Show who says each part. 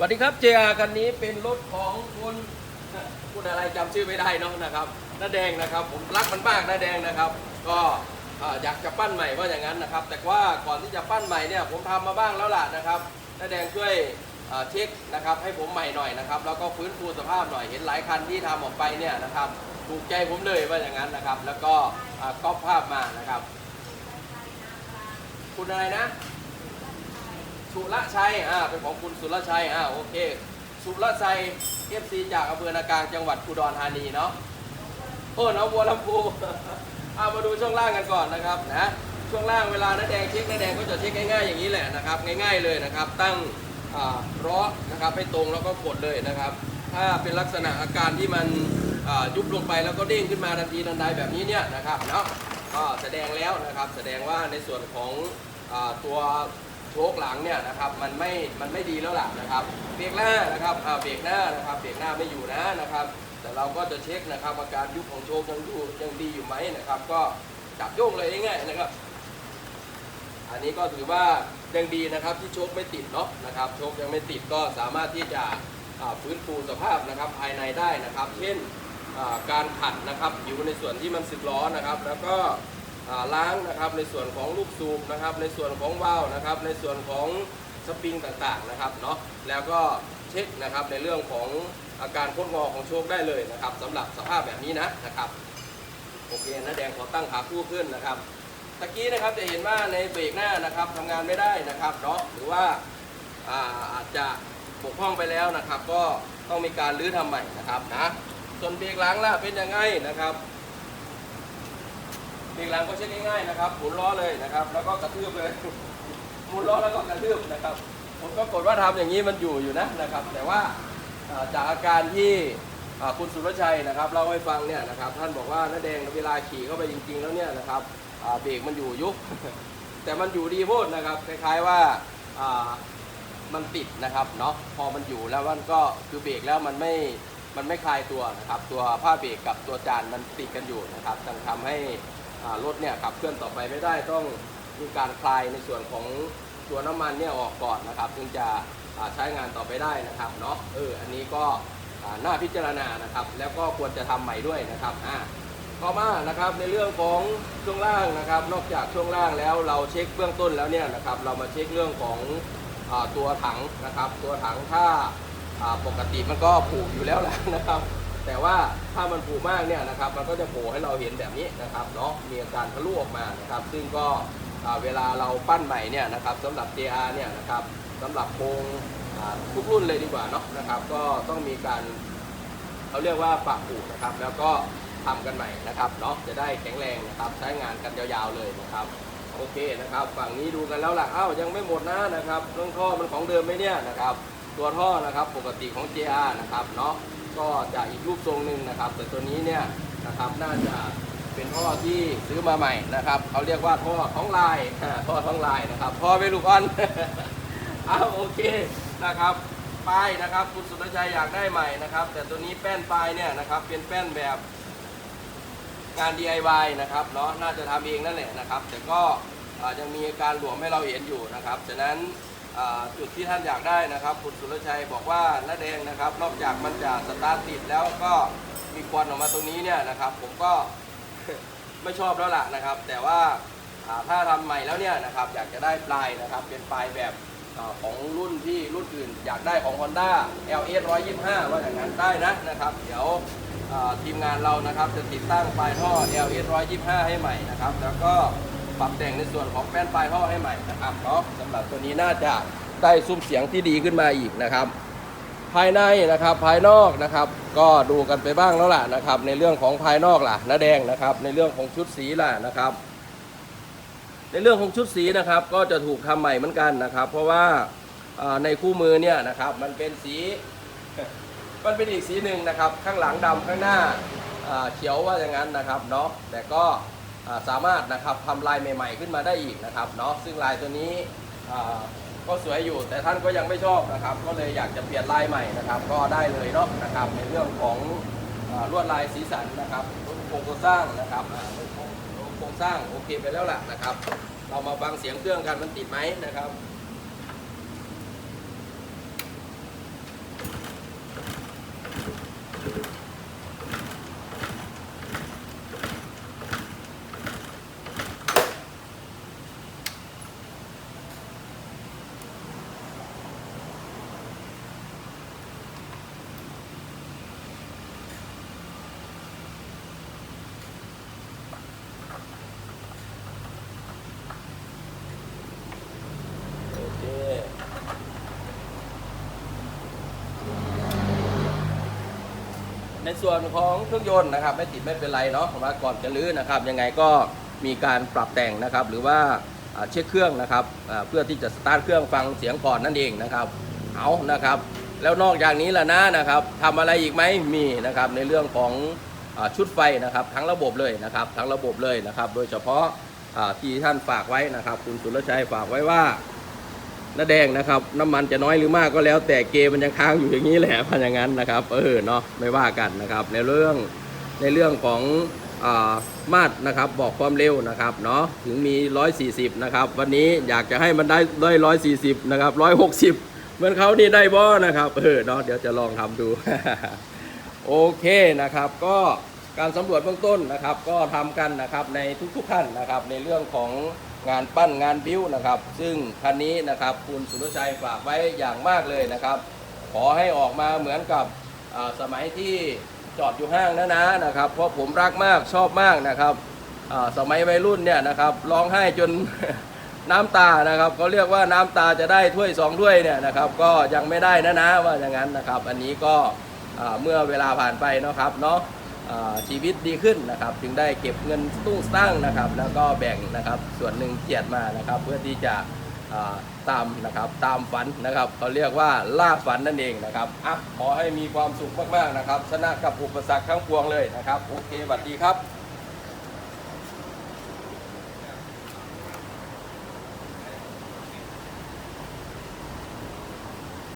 Speaker 1: สวัสดีครับ JR คันนี้เป็นรถของคุณคุณอะไรจำชื่อไม่ได้เนาะนะครับน้าแดงนะครับ ผมรักมันมากน้าแดงนะครับ ก็อยากจะปั้นใหม่ว่าอย่างนั้นนะครับ แต่ว่าก่อนที่จะปั้นใหม่เนี่ยผมทำมาบ้างแล้วล่ะนะครับน้าแดงช่วยเช็คนะครับให้ผมใหม่หน่อยนะครับแล้วก็ฟื้นฟูสภาพหน่อยเห็นหลายคันที่ทำออกไปเนี่ยนะครับถูกใจผมเลยว่าอย่างนั้นนะครับ แล้วก็ก๊อปภาพมานะครับ คุณอะไรนะ สุรชัยอ่าเป็นของคุณสุรชัยอ่าโอเค สุรชัยเอฟซีจากอำเภอนากลางจังหวัดอุดรธานีเนาะโอ้น้องบัวลำพูเอามาดูช่วงล่างกันก่อนนะครับนะช่วงล่างเวลาน้าแดงเช็คน้าแดงก็จะเช็คง่ายๆอย่างนี้แหละนะครับ ง่ายๆเลยนะครับ ตั้งอ่าล้อนะครับให้ตรงแล้วก็กดเลยนะครับ ถ้าเป็นลักษณะอาการที่มันอ่ายุบลงไปแล้วก็เด้งขึ้นมาทันทีทันใดแบบนี้เนี่ยนะครับเนาะก็แสดงแล้วนะครับแสดงว่าในส่วนของอตัว โชคหลังเนี่ยนะครับมันไม่มันไม่ดีแล้วล่ะนะครับเบรกหน้านะครับอ่าเบรกหน้านะครับเบรกหน้าไม่อยู่นะนะครับ แต่เราก็จะเช็คนะครับอาการยุบของโชคยังอยู่ยังดีอยู่ไหมนะครับ ก็จับโยกเลยง่ายๆนะครับ อันนี้ก็ถือว่ายังดีนะครับที่โชคไม่ติดเนาะนะครับโชคยังไม่ติดก็สามารถที่จะฟื้นฟูสภาพนะครับภายในได้นะครับ เช่นการขัดนะครับอยู่ในส่วนที่มันสึกล้อนะครับ แล้วก็ ล้างนะครับในส่วนของลูกสูบนะครับ ในส่วนของวาล์วนะครับ ในส่วนของสปริงต่างๆนะครับเนาะแล้วก็เช็คนะครับในเรื่องของอาการโค้นงอของโชคได้เลยนะครับสำหรับสภาพแบบนี้นะนะครับโอเคนะแดงขอตั้งขาคู่ขึ้นนะครับตะกี้นะครับจะเห็นว่าในเบรกหน้านะครับทำงานไม่ได้นะครับเนาะหรือว่าอาอาจจะบกพร่องไปแล้วนะครับ ก็ต้องมีการรื้อทำใหม่นะครับนะส่วนเบรกหลังล่ะเป็นยังไงนะครับ เบรกหลังก็เช็คง่ายๆนะครับหมุนล้อเลยนะครับ แล้วก็กระทืบเลยหมุนล้อแล้วก็กระทืบนะครับ ผมก็กดว่าทำอย่างนี้มันอยู่อยู่นะนะครับ แต่ว่าจากอาการที่คุณสุรชัยนะครับเล่าให้ฟังเนี่ยนะครับ ท่านบอกว่าน้าแดงเวลาขี่เข้าไปจริง ๆ แล้วเนี่ยนะครับเบรกมันอยู่ยุบแต่มันอยู่ดีโพดนะครับคล้ายๆว่ามันติดนะครับเนาะพอมันอยู่แล้วมันก็คือเบรกแล้วมันไม่มันไม่คลายตัวนะครับ ตัวผ้าเบรกกับตัวจานมันติดกันอยู่นะครับจึงทำให้ รถเนี่ยขับเคลื่อนต่อไปไม่ได้ต้องมีการคลายในส่วนของตัวน้ำมันเนี่ยออกก่อนนะครับจึงจะอ่าใช้งานต่อไปได้นะครับเนาะเอออันนี้ก็น่าพิจารณานะครับ แล้วก็ควรจะทำใหม่ด้วยนะครับอ่าต่อมานะครับในเรื่องของช่วงล่างนะครับ นอกจากช่วงล่างแล้วเราเช็คเบื้องต้นแล้วเนี่ยนะครับ เรามาเช็คเรื่องของอตัวถังนะครับ ตัวถังถ้าปกติมันก็ผูกอยู่แล้วแหละนะครับ แต่ว่าถ้ามันผูกมากเนี่ยนะครับมันก็จะโผล่ให้เราเห็นแบบนี้นะครับเนาะมีอาการทะลุออกมานะครับ ซึ่งก็เวลาเราปั้นใหม่เนี่ยนะครับสำหรับ JR เนี่ยนะครับสำหรับโครงทุกรุ่นเลยดีกว่าเนาะนะครับ ก็ต้องมีการเขาเรียกว่าปะปูนะครับ แล้วก็ทำกันใหม่นะครับเนาะจะได้แข็งแรงนะครับใช้งานกันยาวๆเลยนะครับโอเคนะครับ ฝั่งนี้ดูกันแล้วล่ะอ้าวยังไม่หมดนะนะครับเรื่องท่อมันของเดิมไหมเนี่ยนะครับ ตัวท่อนะครับปกติของ JR นะครับเนาะ ก็จะอีกรูปทรงหนึ่งนะครับ แต่ตัวนี้เนี่ยนะครับน่าจะเป็นท่อที่ซื้อมาใหม่นะครับเขาเรียกว่าท่อท้องลายอ่าท่อท้องลายนะครับท่อไม่ลูกอ่อนอ้าโอเคนะครับป้ายนะครับคุณสุรชัยอยากได้ใหม่นะครับ แต่ตัวนี้แป้นปลายเนี่ยนะครับเป็นแป้นแบบงาน DIY นะครับเนาะน่าจะทำเองนั่นแหละนะครับ แต่ก็อายังมีอาการหลวมให้เราเห็นอยู่นะครับฉะนั้น จุดที่ท่านอยากได้นะครับ คุณสุรชัยบอกว่าน้าแดงนะครับ นอกจากมันจะสตาร์ทติดแล้วก็มีควันออกมาตรงนี้เนี่ยนะครับ ผมก็ไม่ชอบแล้วล่ะนะครับ แต่ว่าถ้าทำใหม่แล้วเนี่ยนะครับ อยากจะได้ปลายนะครับ เป็นปลายแบบอของรุ่นที่รุ่นอื่น อยากได้ของ Honda LS 125 ว่าอย่างนั้นได้นะนะครับ เดี๋ยวทีมงานเรานะครับจะติดตั้งปลายท่อ LS 125 ให้ใหม่นะครับ แล้วก็ ปรับแต่งในส่วนของแป้นปลายท่อให้ใหม่นะครับเนาะสำหรับตัวนี้น่าจะได้ซุ้มเสียงที่ดีขึ้นมาอีกนะครับ ภายในนะครับภายนอกนะครับ ก็ดูกันไปบ้างแล้วล่ะนะครับ ในเรื่องของภายนอกล่ะน้าแดงนะครับ ในเรื่องของชุดสีล่ะนะครับ ในเรื่องของชุดสีนะครับ ก็จะถูกทำใหม่เหมือนกันนะครับ เพราะว่าในคู่มือเนี่ยนะครับ มันเป็นสีมันเป็นอีกสีหนึ่งนะครับ ข้างหลังดำข้างหน้าเขียวว่าอย่างนั้นนะครับเนาะแต่ก็ สามารถนะครับทำลายใหม่ ๆ ขึ้นมาได้อีกนะครับเนาะซึ่งลายตัวนี้ก็สวยอยู่แต่ท่านก็ยังไม่ชอบนะครับ ก็เลยอยากจะเปลี่ยนลายใหม่นะครับ ก็ได้เลยเนาะนะครับในเรื่องของอลวดลายสีสันนะครับโครงสร้างนะครับโครงสร้างโอเคไปแล้วล่ะนะครับ เรามาฟังเสียงเครื่องกันมันติดไหมนะครับ ในส่วนของเครื่องยนต์นะครับไม่ติดไม่เป็นไรเนาะผมว่าก่อนจะลื้อนะครับยังไงก็มีการปรับแต่งนะครับ หรือว่าเช็คเครื่องนะครับเพื่อที่จะสตาร์ทเครื่องฟังเสียงก่อนนั่นเองนะครับเอานะครับ แล้วนอกจากนี้ล่ะนะนะครับทำอะไรอีกไหมมีนะครับในเรื่องของอชุดไฟนะครับทั้งระบบเลยนะครับทั้งระบบเลยนะครับ โดยเฉพาะที่ท่านฝากไว้นะครับ คุณสุรชัยฝากไว้ว่า น้าแดงนะครับน้ำมันจะน้อยหรือมากก็แล้ว แต่เกมมันยังค้างอยู่อย่างนี้แหละพันอย่างนั้นนะครับเออเนาะไม่ว่ากันนะครับ ในเรื่องในเรื่องของอามาตรนะครับบอกความเร็วนะครับเนาะถึงมี 140 นะครับ วันนี้อยากจะให้มันได้ได้ 140 นะครับ 160 เหมือนเขานี่ได้บ่นะครับเออเนาะเดี๋ยวจะลองทำดู โอเคนะครับก็ การสำรวจเบื้องต้นนะครับ ก็ทำกันนะครับในทุกๆขั้นนะครับ ในเรื่องของงานปั้นงานบิ้วนะครับ ซึ่งคันนี้นะครับคุณสุรชัยฝากไว้อย่างมากเลยนะครับ ขอให้ออกมาเหมือนกับสมัยที่จอดอยู่ห้างนะนะนะครับ เพราะผมรักมากชอบมากนะครับสมัยวัยรุ่นเนี่ยนะครับร้องไห้จนน้ำตานะครับเขาเรียกว่าน้ำตาจะได้ถ้วยสองถ้วยเนี่ยนะครับก็ยังไม่ได้นะนะว่าอย่างนั้นนะครับ อันนี้ก็เมื่อเวลาผ่านไปนะครับเนาะ ชีวิตดีขึ้นนะครับ จึงได้เก็บเงินตู้สร้างนะครับ แล้วก็แบ่งนะครับส่วนหนึ่งเกียดมานะครับ เพื่อที่จะตามนะครับตามฝันนะครับเขาเรียกว่าล่าฝันนั่นเองนะครับอะขอให้มีความสุขมากๆนะครับชนะกับอุปสรรคทั้งปวงเลยนะครับ โอเคสวัสดีครับ